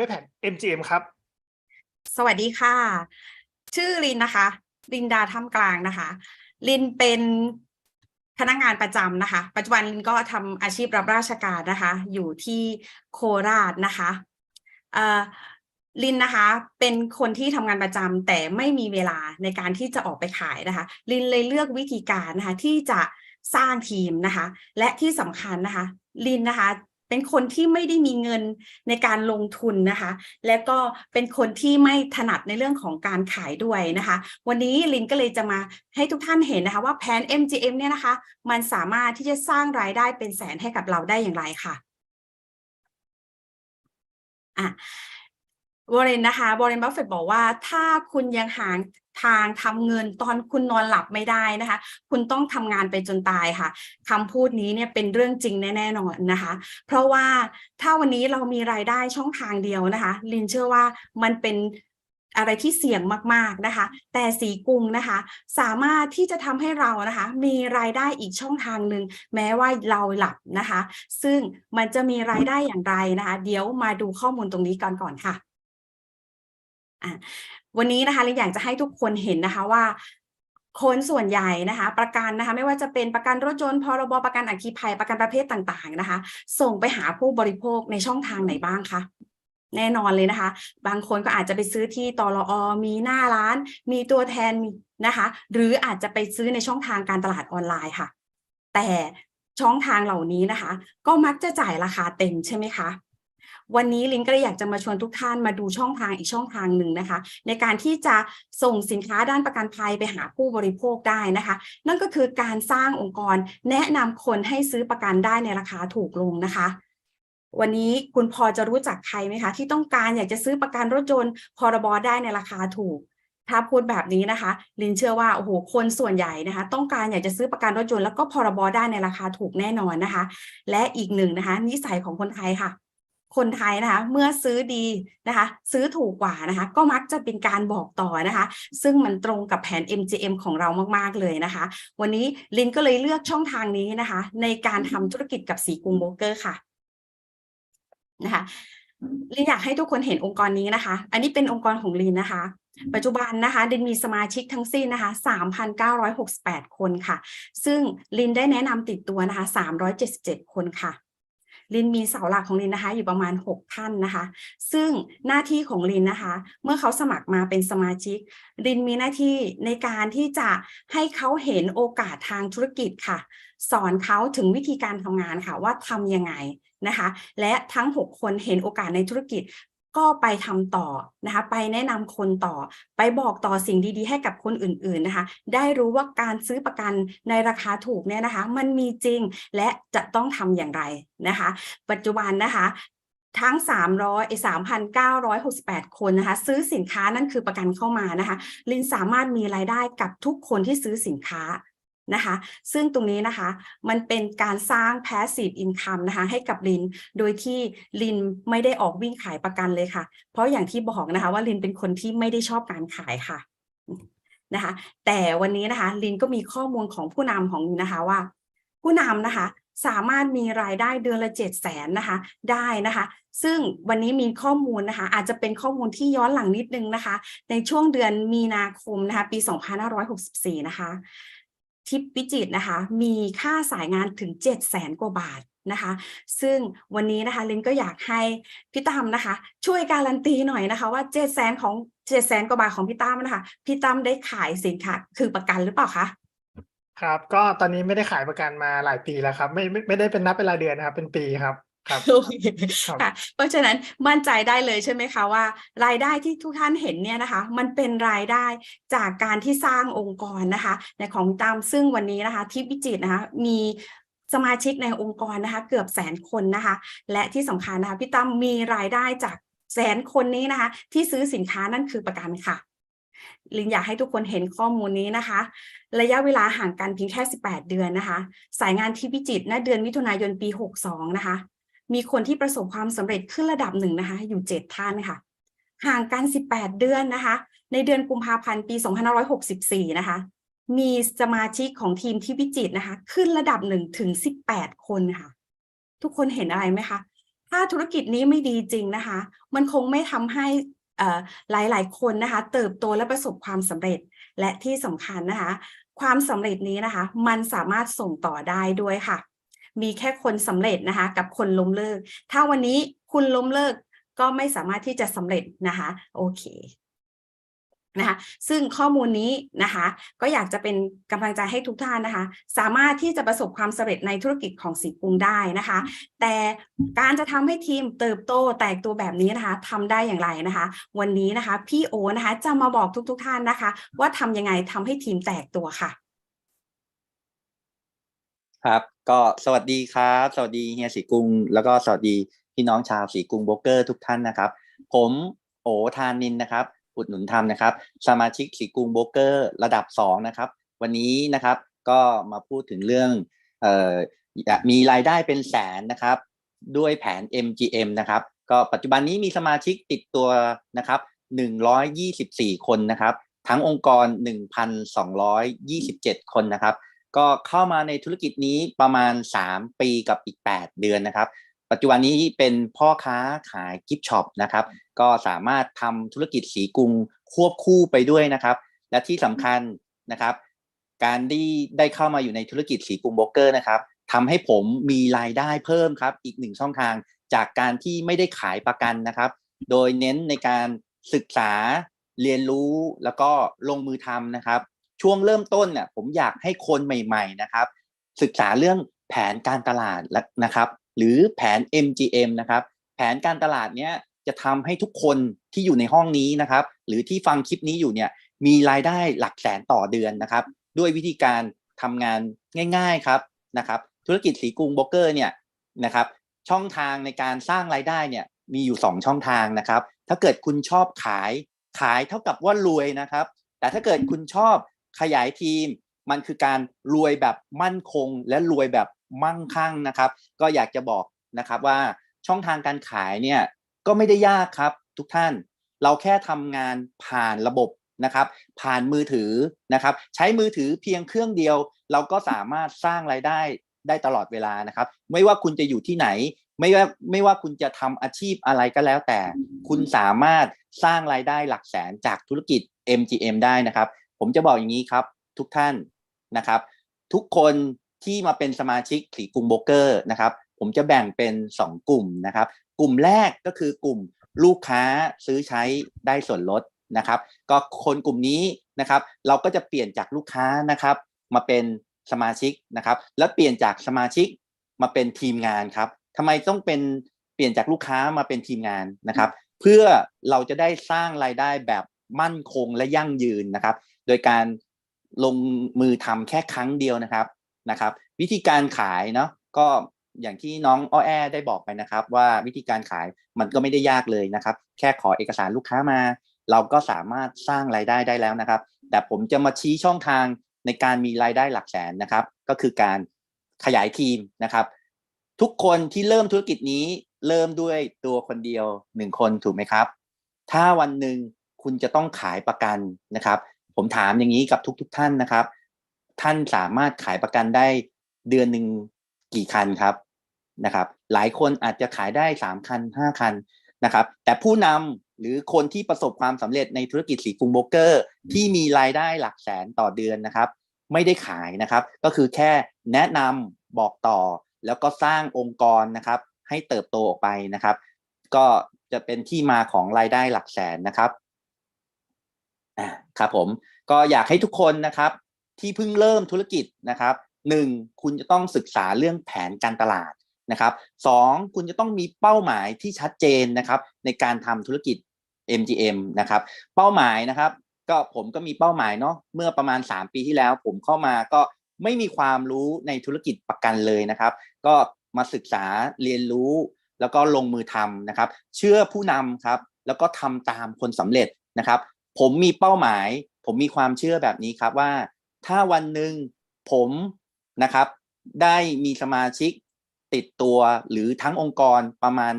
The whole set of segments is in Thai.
ด้วยแผน MGM ครับ สวัสดีค่ะ ชื่อลินนะคะ ลินดาท่ามกลางนะคะ ลินเป็นพนักงานประจำนะคะ ปัจจุบันลินก็ทำอาชีพรับราชการนะคะ อยู่ที่โคราชนะคะอ่อลินนะคะเป็นคนที่ทำงานประจำแต่ไม่มีเวลาในการที่จะออกไปขายนะคะ ลินเลยเลือกวิธีการนะคะที่จะสร้างทีมนะคะ และที่สำคัญนะคะ ลินนะคะ เป็นคนที่ไม่ได้มีเงินในการลงทุนนะคะ และก็เป็นคนที่ไม่ถนัดในเรื่องของการขายด้วยนะคะ วันนี้ลินก็เลยจะมาให้ทุกท่านเห็นนะคะ ว่าแผน MGM เนี่ยนะคะ มันสามารถที่จะสร้างรายได้เป็นแสนให้กับเราได้อย่างไรค่ะอะวอร์เรนนะคะวอร์เรนบัฟเฟตบอกว่าถ้าคุณยังหา ทางทำเงินตอนคุณนอนหลับไม่ได้นะคะ คุณต้องทำงานไปจนตายค่ะคำพูดนี้เนี่ยเป็นเรื่องจริงแน่ๆนอนนะคะ เพราะว่าถ้าวันนี้เรามีรายได้ช่องทางเดียวนะคะลินเชื่อว่ามันเป็นอะไรที่เสี่ยงมากๆนะคะ แต่สีกรุงนะคะ สามารถที่จะทำให้เรานะคะ มีรายได้อีกช่องทางหนึ่งแม้ว่าเราหลับนะคะ ซึ่งมันจะมีรายได้อย่างไรนะคะ เดี๋ยวมาดูข้อมูลตรงนี้ก่อนก่อนค่ะ วันนี้นะคะลินอยากจะให้ทุกคนเห็นนะคะว่าคนส่วนใหญ่นะคะ ประกันนะคะ ไม่ว่าจะเป็นประกันรถยนต์พรบประกันอัคคีภัยประกันประเภทต่างๆนะคะ ส่งไปหาผู้บริโภคในช่องทางไหนบ้างคะแน่นอนเลยนะคะ บางคนก็อาจจะไปซื้อที่ตลอมีหน้าร้าน มีตัวแทนนะคะ หรืออาจจะไปซื้อในช่องทางการตลาดออนไลน์ค่ะ แต่ช่องทางเหล่านี้นะคะ ก็มักจะจ่ายราคาเต็มใช่ไหมคะ วันนี้ลินก็เลยอยากจะมาชวนทุกท่านมาดูช่องทางอีกช่องทางหนึ่งนะคะ ในการที่จะส่งสินค้าด้านประกันภัยไปหาผู้บริโภคได้นะคะ นั่นก็คือการสร้างองค์กรแนะนำคนให้ซื้อประกันได้ในราคาถูกลงนะคะวันนี้คุณพอจะรู้จักใครไหมคะ ที่ต้องการอยากจะซื้อประกันรถยนต์พรบได้ในราคาถูก ถ้าพูดแบบนี้นะคะ ลินเชื่อว่าโอ้โหคนส่วนใหญ่นะคะ ต้องการอยากจะซื้อประกันรถยนต์แล้วก็พรบได้ในราคาถูกแน่นอนนะคะ และอีกหนึ่งนะคะ นิสัยของคนไทยค่ะ คนไทยนะคะ เมื่อซื้อดีนะคะ ซื้อถูกกว่านะคะ ก็มักจะเป็นการบอกต่อนะคะ ซึ่งมันตรงกับแผน MGM ของเรามากๆเลยนะคะ วันนี้ลินก็เลยเลือกช่องทางนี้นะคะ ในการทำธุรกิจกับสีกรุงโบรเกอร์ค่ะนะคะลินอยากให้ทุกคนเห็นองค์กรนี้นะคะ อันนี้เป็นองค์กรของลินนะคะ ปัจจุบันนะคะลินมีสมาชิกทั้งสิ้นนะคะ 3,968 คนค่ะ ซึ่งลินได้แนะนำติดตัวนะคะ 377 คนค่ะ ลินมีเสาหลักของลินนะคะ อยู่ประมาณ 6 ท่านนะคะ ซึ่งหน้าที่ของลินนะคะ เมื่อเขาสมัครมาเป็นสมาชิกลินมีหน้าที่ในการที่จะให้เขาเห็นโอกาสทางธุรกิจค่ะ สอนเขาถึงวิธีการทำงานค่ะว่าทำยังไงนะคะ และทั้ง 6 คนเห็นโอกาสในธุรกิจ ก็ไปทำต่อนะคะไปแนะนำคนต่อ ไปบอกต่อสิ่งดีๆ ให้กับคนอื่นๆนะคะได้รู้ว่าการซื้อประกันในราคาถูกเนี่ยนะคะมันมีจริงและจะต้องทำอย่างไรนะคะ ปัจจุบันนะคะทั้ง 300 3,968 คนนะคะ ซื้อสินค้านั่นคือประกันเข้ามานะคะ ลินสามารถมีรายได้กับทุกคนที่ซื้อสินค้า นะคะ ซึ่งตรงนี้นะคะมันเป็นการสร้าง passive income นะคะให้กับลิน โดยที่ลินไม่ได้ออกวิ่งขายประกันเลยค่ะ เพราะอย่างที่บอกนะคะว่าลินเป็นคนที่ไม่ได้ชอบการขายค่ะนะคะแต่วันนี้นะคะลินก็มีข้อมูลของผู้นำของลินนะคะว่า ผู้นำนะคะสามารถมีรายได้เดือนละเจ็ดแสนนะคะได้นะคะ ซึ่งวันนี้มีข้อมูลนะคะ อาจจะเป็นข้อมูลที่ย้อนหลังนิดนึงนะคะ ในช่วงเดือนมีนาคมนะคะ ปี 2564 นะคะ ทิปพิจิตนะคะ มีค่าสายงานถึง 7 0 0แสนกว่าบาทนะคะ ซึ่งวันนี้นะคะลินก็อยากให้พี่ตั้มนะคะ ช่วยการันตีหน่อยนะคะ ว่า 7 0 0แสนของ 7 0 0แสนกว่าบาทของพี่ตั้มนะคะพี่ตั้มได้ขายสินค้าคือประกันหรือเปล่าคะครับ ก็ตอนนี้ไม่ได้ขายประกันมาหลายปีแล้วครับ ไม่ไม่ไม่ได้เป็นนับเป็นรายเดือนนะครับ เป็นปีครับ ครับโอเคครับค่ะเพราะฉะนั้นมั่นใจได้เลยใช่ไหมคะว่า รายได้ที่ทุกท่านเห็นเนี่ยนะคะ มันเป็นรายได้จากการที่สร้างองค์กรนะคะ ในของตามซึ่งวันนี้นะคะที่พิจิตรนะคะมีสมาชิกในองค์กรนะคะเกือบแสนคนนะคะ และที่สำคัญนะคะพี่ตั้มมีรายได้จากแสนคนนี้นะคะ ที่ซื้อสินค้านั่นคือประกันค่ะลินอยากให้ทุกคนเห็นข้อมูลนี้นะคะ ระยะเวลาห่างกันเพียงแค่ 18 เดือนนะคะ สายงานที่พิจิตรณเดือนมิถุนายนปี 62 นะคะ มีคนที่ประสบความสำเร็จขึ้นระดับหนึ่งนะคะ อยู่ 7 ท่านค่ะ ห่างกัน 18 เดือนนะคะ ในเดือนกุมภาพันธ์ปี 2564 นะคะ มีสมาชิกของทีมที่พิจิตนะคะ ขึ้นระดับหนึ่งถึง 18 คนค่ะ ทุกคนเห็นอะไรไหมคะ ถ้าธุรกิจนี้ไม่ดีจริงนะคะ มันคงไม่ทำให้หลาย ๆ คนนะคะ เติบโตและประสบความสำเร็จและที่สำคัญนะคะ ความสำเร็จนี้นะคะ มันสามารถส่งต่อได้ด้วยค่ะ มีแค่คนสำเร็จนะคะ กับคนล้มเลิก ถ้าวันนี้คุณล้มเลิกก็ไม่สามารถที่จะสำเร็จนะคะ โอเคนะคะซึ่งข้อมูลนี้นะคะ ก็อยากจะเป็นกำลังใจให้ทุกท่านนะคะ สามารถที่จะประสบความสำเร็จในธุรกิจของสีกรุงได้นะคะ แต่การจะทำให้ทีมเติบโตแตกตัวแบบนี้นะคะทำได้อย่างไรนะคะ วันนี้นะคะพี่โอนะคะจะมาบอกทุกๆทท่านนะคะ ว่าทำยังไงทำให้ทีมแตกตัวค่ะ ครับ ก็สวัสดีครับ สวัสดีเฮียสีกรุงแล้วก็สวัสดีพี่น้องชาวสีกรุงโบรกเกอร์ทุกท่านนะครับ ผมโอทานินนะครับอุดหนุนทำนะครับ สมาชิกสีกรุงโบรกเกอร์ระดับสองนะครับ วันนี้นะครับก็มาพูดถึงเรื่องเอ่อมีรายได้เป็นแสนนะครับ ด้วยแผน MGM นะครับ ก็ปัจจุบันนี้มีสมาชิกติดตัวนะครับ124 คนนะครับ ทั้งองค์กร 1,227 คนนะครับ ก็เข้ามาในธุรกิจนี้ประมาณ 3 ปีกับอีก 8 เดือนนะครับ ปัจจุบันนี้เป็นพ่อค้าขายกิฟช็อปนะครับ ก็สามารถทำธุรกิจสีกุงควบคู่ไปด้วยนะครับ และที่สำคัญนะครับ การที่ได้เข้ามาอยู่ในธุรกิจสีกุงโบรกเกอร์นะครับทำให้ผมมีรายได้เพิ่มครับ อีกหนึ่งช่องทางจากการที่ไม่ได้ขายประกันนะครับ โดยเน้นในการศึกษาเรียนรู้แล้วก็ลงมือทำนะครับ ช่วงเริ่มต้นเนี่ยผมอยากให้คนใหม่ ๆนะครับ ศึกษาเรื่องแผนการตลาดนะครับ หรือแผน MGM นะครับ แผนการตลาดเนี้ยจะทำให้ทุกคนที่อยู่ในห้องนี้นะครับ หรือที่ฟังคลิปนี้อยู่เนี่ยมีรายได้หลักแสนต่อเดือนนะครับ ด้วยวิธีการทำงานง่าย ๆครับนะครับ ธุรกิจสีกรุงโบรกเกอร์เนี่ยนะครับ ช่องทางในการสร้างรายได้เนี่ยมีอยู่ 2 ช่องทางนะครับ ถ้าเกิดคุณชอบขายขายเท่ากับว่ารวยนะครับ แต่ถ้าเกิดคุณชอบ ขยายทีม มันคือการรวยแบบมั่นคง และรวยแบบมั่งคั่งนะครับ ก็อยากจะบอกนะครับว่าช่องทางการขายเนี่ยก็ไม่ได้ยากครับทุกท่าน เราแค่ทำงานผ่านระบบนะครับ ผ่านมือถือนะครับ ใช้มือถือเพียงเครื่องเดียว เราก็สามารถสร้างรายได้ได้ตลอดเวลานะครับ ไม่ว่าคุณจะอยู่ที่ไหน ไม่ว่าไม่ว่าคุณจะทำอาชีพอะไรก็แล้วแต่ คุณสามารถสร้างรายได้หลักแสนจากธุรกิจ MGM ได้นะครับ ผมจะบอกอย่างนี้ครับ ทุกท่านนะครับ ทุกคนที่มาเป็นสมาชิกสีกรุงโบเกอร์นะครับ ผมจะแบ่งเป็น 2 กลุ่มนะครับ กลุ่มแรกก็คือกลุ่มลูกค้าซื้อใช้ได้ส่วนลดนะครับ ก็คนกลุ่มนี้นะครับ เราก็จะเปลี่ยนจากลูกค้านะครับ มาเป็นสมาชิกนะครับ แล้วเปลี่ยนจากสมาชิกมาเป็นทีมงานครับทำไมต้องเป็นเปลี่ยนจากลูกค้ามาเป็นทีมงานนะครับ เพื่อเราจะได้สร้างรายได้แบบมั่นคงและยั่งยืนนะครับ โดยการลงมือทำแค่ครั้งเดียวนะครับนะครับ วิธีการขายเนาะก็อย่างที่น้องอ้อแอได้บอกไปนะครับ ว่าวิธีการขายมันก็ไม่ได้ยากเลยนะครับ แค่ขอเอกสารลูกค้ามา เราก็สามารถสร้างรายได้ได้แล้วนะครับ แต่ผมจะมาชี้ช่องทางในการมีรายได้หลักแสนนะครับ ก็คือการขยายทีมนะครับ ทุกคนที่เริ่มธุรกิจนี้เริ่มด้วยตัวคนเดียวหนึ่งคนถูกไหมครับ ถ้าวันหนึ่งคุณจะต้องขายประกันนะครับ ผมถามอย่างนี้กับทุก ๆทท่านนะครับ ท่านสามารถขายประกันได้เดือนหนึ่งกี่คันครับนะครับ หลายคนอาจจะขายได้สามคันห้าคันนะครับ แต่ผู้นำหรือคนที่ประสบความสำเร็จในธุรกิจสีกรุงโบรกเกอร์ ที่มีรายได้หลักแสนต่อเดือนนะครับ ไม่ได้ขายนะครับ ก็คือแค่แนะนำบอกต่อ แล้วก็สร้างองค์กรนะครับ ให้เติบโตออกไปนะครับ ก็จะเป็นที่มาของรายได้หลักแสนนะครับอ่าครับผม ก็อยากให้ทุกคนนะครับ ที่เพิ่งเริ่มธุรกิจนะครับหนึ่งคุณจะต้องศึกษาเรื่องแผนการตลาดนะครับสองคุณจะต้องมีเป้าหมายที่ชัดเจนนะครับในการทำธุรกิจ MGM นะครับเป้าหมายนะครับก็ผมก็มีเป้าหมายเนาะเมื่อประมาณ 3 ปีที่แล้ว ผมเข้ามาก็ไม่มีความรู้ในธุรกิจประกันเลยนะครับ ก็มาศึกษาเรียนรู้ แล้วก็ลงมือทำนะครับ เชื่อผู้นำครับ แล้วก็ทำตามคนสำเร็จนะครับ ผมมีเป้าหมาย ผมมีความเชื่อแบบนี้ครับว่า ถ้าวันหนึ่งผมนะครับ ได้มีสมาชิกติดตัวหรือทั้งองค์กรประมาณ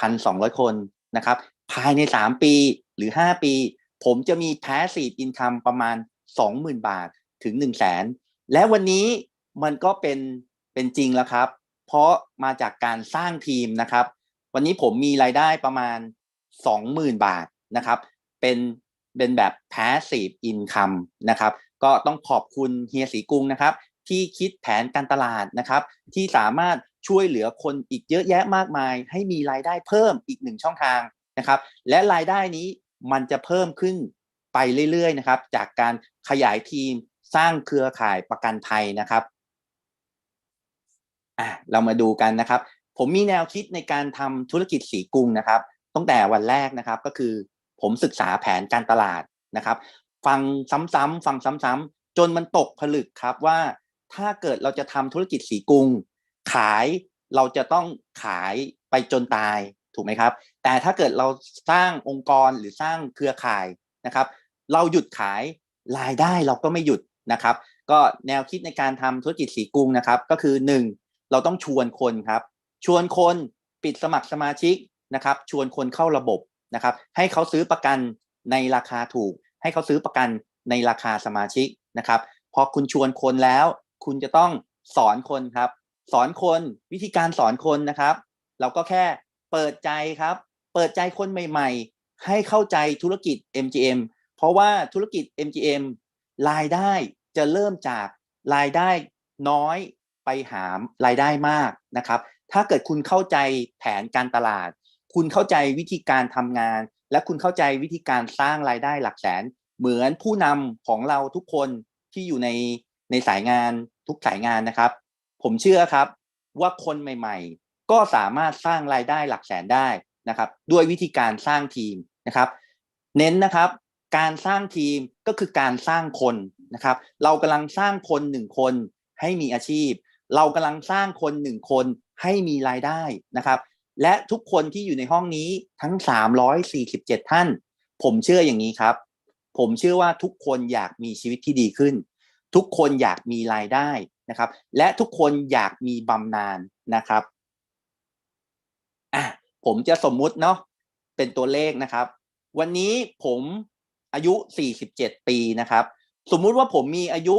1,200 คนนะครับ ภายใน 3 ปีหรือ 5 ปี ผมจะมี passive income ประมาณ 20,000 บาทถึง 1 0 0 0 0แสนและวันนี้มันก็เป็นเป็นจริงแล้วครับ เพราะมาจากการสร้างทีมนะครับ วันนี้ผมมีรายได้ประมาณสองหมื่นบาทนะครับ เป็น เป็นแบบ passive income นะครับ ก็ต้องขอบคุณเฮียสีกรุงนะครับ ที่คิดแผนการตลาดนะครับ ที่สามารถช่วยเหลือคนอีกเยอะแยะมากมาย ให้มีรายได้เพิ่มอีกหนึ่งช่องทางนะครับ และรายได้นี้มันจะเพิ่มขึ้นไปเรื่อยๆนะครับ จากการขยายทีมสร้างเครือข่ายประกันภัยนะครับอะเรามาดูกันนะครับ ผมมีแนวคิดในการทำธุรกิจสีกรุงนะครับตั้งแต่วันแรกนะครับก็คือ ผมศึกษาแผนการตลาดนะครับ ฟังซ้ำๆฟังซ้ำๆจนมันตกผลึกครับว่าถ้าเกิดเราจะทำธุรกิจสีกรุงขายเราจะต้องขายไปจนตายถูกไหมครับ แต่ถ้าเกิดเราสร้างองค์กรหรือสร้างเครือข่ายนะครับ เราหยุดขายรายได้เราก็ไม่หยุดนะครับ ก็แนวคิดในการทำธุรกิจสีกรุงนะครับ ก็คือหนึ่งเราต้องชวนคนครับ ชวนคนปิดสมัครสมาชิกนะครับ ชวนคนเข้าระบบ นะครับ ให้เขาซื้อประกันในราคาถูก ให้เขาซื้อประกันในราคาสมาชิกนะครับ พอคุณชวนคนแล้ว คุณจะต้องสอนคนครับ สอนคนวิธีการสอนคนนะครับ เราก็แค่เปิดใจครับ เปิดใจคนใหม่ ๆ ให้เข้าใจธุรกิจ MGM เพราะว่าธุรกิจ MGM รายได้จะเริ่มจากรายได้น้อยไปหารายได้มากนะครับ ถ้าเกิดคุณเข้าใจแผนการตลาด คุณเข้าใจวิธีการทำงาน และคุณเข้าใจวิธีการสร้างรายได้หลักแสน เหมือนผู้นำของเราทุกคนที่อยู่ในในสายงานทุกสายงานนะครับ ผมเชื่อครับว่าคนใหม่ ๆ ก็สามารถสร้างรายได้หลักแสนได้นะครับ ด้วยวิธีการสร้างทีมนะครับ เน้นนะครับ การสร้างทีมก็คือการสร้างคนนะครับ เรากำลังสร้างคนหนึ่งคนให้มีอาชีพ เรากำลังสร้างคนหนึ่งคนให้มีรายได้นะครับ และทุกคนที่อยู่ในห้องนี้ทั้ง 347 ท่าน ผมเชื่ออย่างนี้ครับ ผมเชื่อว่าทุกคนอยากมีชีวิตที่ดีขึ้น ทุกคนอยากมีรายได้นะครับ และทุกคนอยากมีบำนาญนะครับอะผมจะสมมุติเนาะเป็นตัวเลขนะครับ วันนี้ผมอายุ 47 ปีนะครับ สมมุติว่าผมมีอายุ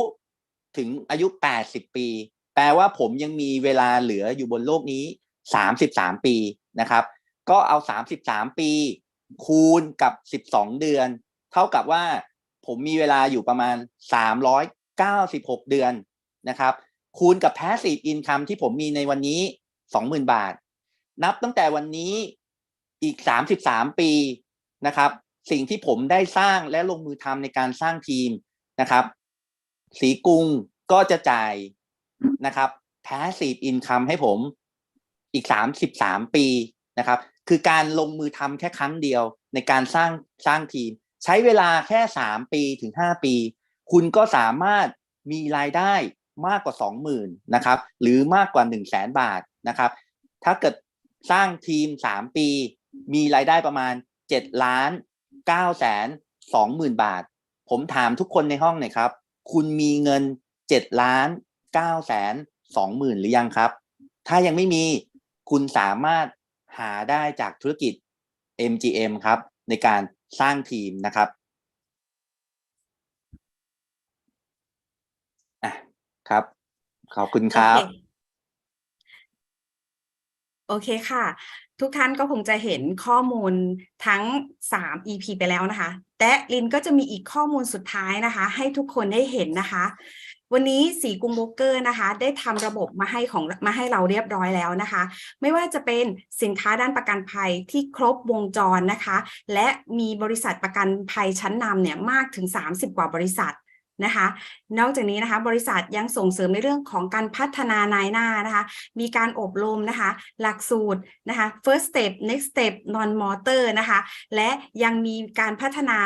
ถึงอายุ 80 ปี แปลว่าผมยังมีเวลาเหลืออยู่บนโลกนี้ 33ปีนะครับ ก็เอา33ปี คูณกับ12เดือน เท่ากับว่าผมมีเวลาอยู่ประมาณ396เก้าสิบหกเดือนนะครับ คูณกับ passive income ที่ผมมีในวันนี้20,000บาท นับตั้งแต่วันนี้อีก33ปีนะครับ สิ่งที่ผมได้สร้างและลงมือทำในการสร้างทีมนะครับ สีกรุงก็จะจ่ายนะครับ passive income ให้ผม อีก33ปีนะครับ คือการลงมือทำแค่ครั้งเดียวในการสร้างสร้างทีม ใช้เวลาแค่3ปีถึง5ปี คุณก็สามารถมีรายได้มากกว่า20,000นนะครับ หรือมากกว่า1 0 0 0 0แสนบาทนะครับ ถ้าเกิดสร้างทีม3ปี มีรายได้ประมาณ7ล้าน9แสน20,000บาท ผมถามทุกคนในห้องหน่อยครับ คุณมีเงิน7ล้าน9แสน20,000หรือยังครับ ถ้ายังไม่มี คุณสามารถหาได้จากธุรกิจ MGM ครับ ในการสร้างทีมนะครับอะครับ ขอบคุณครับ โอเคค่ะ ทุกท่านก็คงจะเห็นข้อมูลทั้ง 3 EP ไปแล้วนะคะ แต่ลินก็จะมีอีกข้อมูลสุดท้ายนะคะ ให้ทุกคนได้เห็นนะคะ วันนี้สีกรุงโบกเกอร์นะคะ ได้ทำระบบมาให้ของมาให้เราเรียบร้อยแล้วนะคะ ไม่ว่าจะเป็นสินค้าด้านประกันภัยที่ครบวงจรนะคะ และมีบริษัทประกันภัยชั้นนำเนี่ยมากถึง 30 กว่าบริษัท นะคะ นอกจากนี้นะคะบริษัทยังส่งเสริมในเรื่องของการพัฒนานายหน้านะคะ มีการอบรมนะคะ หลักสูตรนะคะ first step next step non motor นะคะ และยังมีการพัฒนา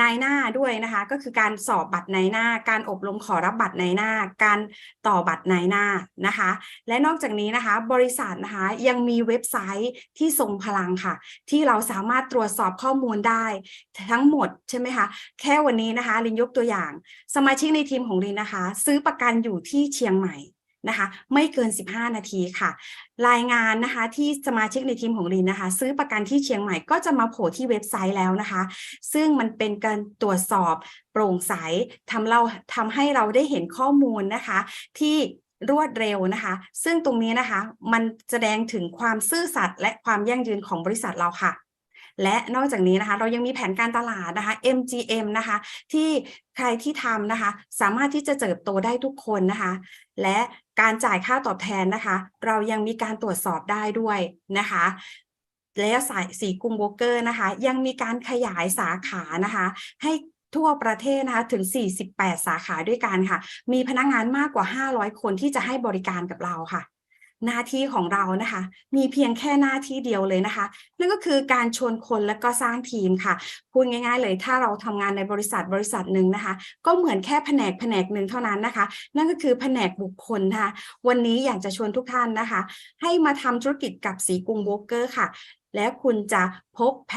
นายหน้าด้วยนะคะ ก็คือการสอบบัตรนายหน้า การอบรมขอรับบัตรนายหน้า การต่อบัตรนายหน้านะคะ และนอกจากนี้นะคะ บริษัทนะคะยังมีเว็บไซต์ที่ทรงพลังค่ะ ที่เราสามารถตรวจสอบข้อมูลได้ ทั้งหมดใช่ไหมคะแค่วันนี้นะคะลินยกตัวอย่าง สมาชิกในทีมของลินนะคะ ซื้อประกันอยู่ที่เชียงใหม่ นะคะไม่เกิน 15 นาทีค่ะ รายงานนะคะที่สมาชิกในทีมของลินนะคะ ซื้อประกันที่เชียงใหม่ก็จะมาโผล่ที่เว็บไซต์แล้วนะคะ ซึ่งมันเป็นการตรวจสอบโปร่งใสทำเราทำให้เราได้เห็นข้อมูลนะคะ ที่รวดเร็วนะคะ ซึ่งตรงนี้นะคะ มันแสดงถึงความซื่อสัตย์และความยั่งยืนของบริษัทเราค่ะ และนอกจากนี้นะคะ เรายังมีแผนการตลาดนะคะ MGM นะคะ ที่ใครที่ทำนะคะ สามารถที่จะเติบโตได้ทุกคนนะคะ และการจ่ายค่าตอบแทนนะคะ เรายังมีการตรวจสอบได้ด้วยนะคะและสายสีกรุงโบเกอร์นะคะ ยังมีการขยายสาขานะคะ ให้ทั่วประเทศนะคะถึง 48 สาขาด้วยกันค่ะ มีพนักงานมากกว่า 500 คนที่จะให้บริการกับเราค่ะ หน้าที่ของเรานะคะ มีเพียงแค่หน้าที่เดียวเลยนะคะ นั่นก็คือการชวนคนและก็สร้างทีมค่ะพูดง่ายๆเลยถ้าเราทำงานในบริษัทบริษัทหนึ่งนะคะ ก็เหมือนแค่แผนกแผนกหนึ่งเท่านั้นนะคะ นั่นก็คือแผนกบุคคลนะคะวันนี้อยากจะชวนทุกท่านนะคะ ให้มาทำธุรกิจกับสีกรุงโบรกเกอร์ค่ะ และคุณจะพบแพ